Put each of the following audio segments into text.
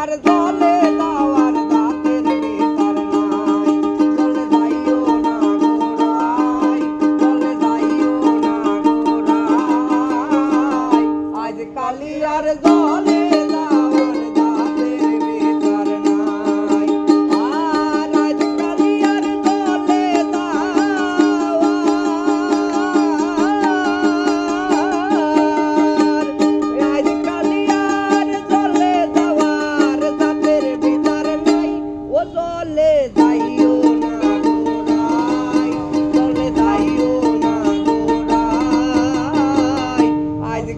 আর জলে নাই। জলে যাইও না গোড়ায় জলে না গোড়ায় আজ কালি আর জলে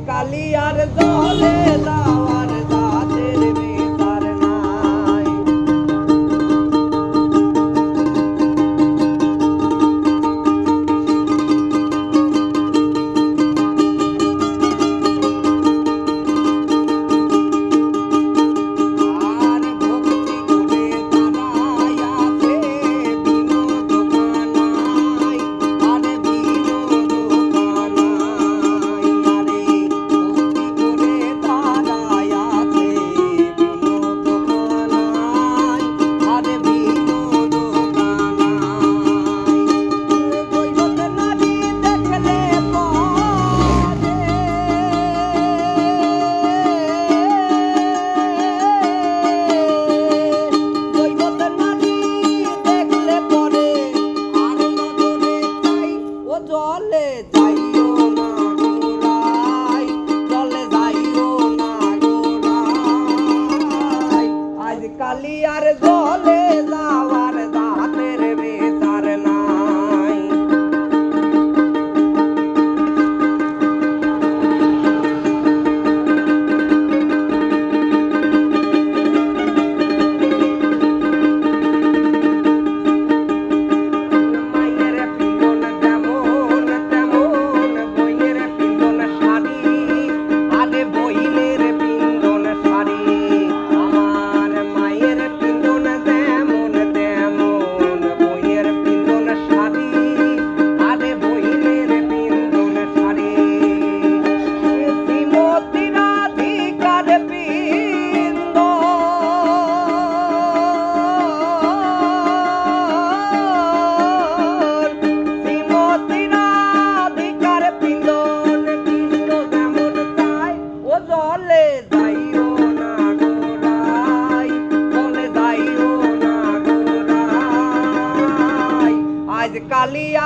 কালিয়ার জলে যাওয়ার জলে যাইও যাইও